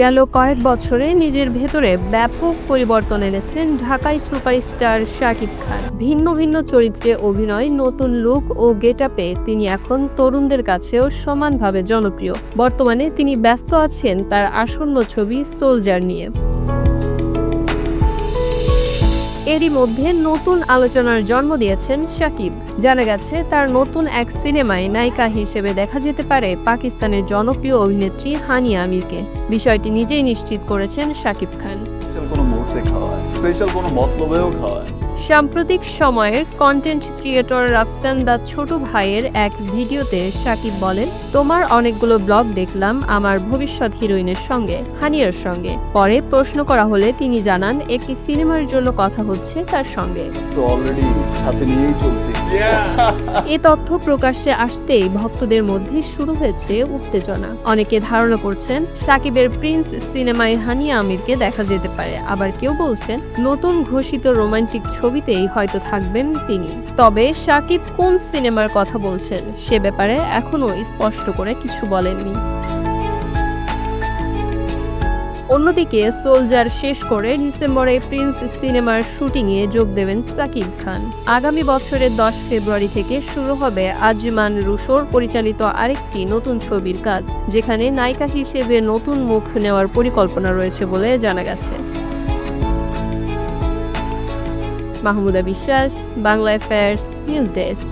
গেল কয়েক বছরে নিজের ভেতরে ব্যাপক পরিবর্তন এনেছেন ঢাকাই সুপারস্টার শাকিব খান। ভিন্ন ভিন্ন চরিত্রে অভিনয়, নতুন লুক ও গেট আপে তিনি এখন তরুণদের কাছেও সমানভাবে জনপ্রিয়। বর্তমানে তিনি ব্যস্ত আছেন তার আসন্ন ছবি সোলজার নিয়ে। এরই মধ্যে নতুন আলোচনার জন্ম দিয়েছেন শাকিব। জানা গেছে, তার নতুন এক সিনেমায় নায়িকা হিসেবে দেখা যেতে পারে পাকিস্তানের জনপ্রিয় অভিনেত্রী হানিয়া আমিরকে। বিষয়টি নিজেই নিশ্চিত করেছেন শাকিব খান। কোনো মুহূর্তে স্পেশাল কোনো মতলবেও সাম্প্রতিক সময়ের কন্টেন্ট ক্রিয়েটর রাফসান দা ছোট ভাইয়ের এক ভিডিওতে সাকিব বলেন তোমার অনেকগুলো ব্লগ দেখলাম আমার ভবিষ্যৎ হিরোইনের সঙ্গে হানিয়ার সঙ্গে। পরে প্রশ্ন করা হলে তিনি জানান একটি সিনেমার জন্য কথা হচ্ছে তার সঙ্গে। তো অলরেডি সাথে নিয়েই চলছি। এ তথ্য প্রকাশ্যে আসতেই ভক্তদের মধ্যে শুরু হয়েছে উত্তেজনা। অনেকে ধারণা করছেন সাকিবের প্রিন্স সিনেমায় হানিয়া আমিরকে দেখা যেতে পারে। আবার কেউ বলছেন নতুন ঘোষিত রোমান্টিক ছবিতেই হয়তো থাকবেন তিনি। তবে সাকিব কোন সিনেমার কথা বলছেন সে ব্যাপারে এখনও স্পষ্ট করে কিছু বলেননি। অন্যদিকে সোলজার শেষ করে ডিসেম্বরে প্রিন্স সিনেমার শুটিংয়ে যোগ দেবেন সাকিব খান। আগামী বছরের দশ ফেব্রুয়ারি থেকে শুরু হবে আজমান রুশোর পরিচালিত আরেকটি নতুন ছবির কাজ, যেখানে নায়িকা হিসেবে নতুন মুখ নেওয়ার পরিকল্পনা রয়েছে বলে জানা গেছে। মাহমুদা বিশ্বাস বাংলা অ্যাফেয়ার্স নিউজ ডেস্ক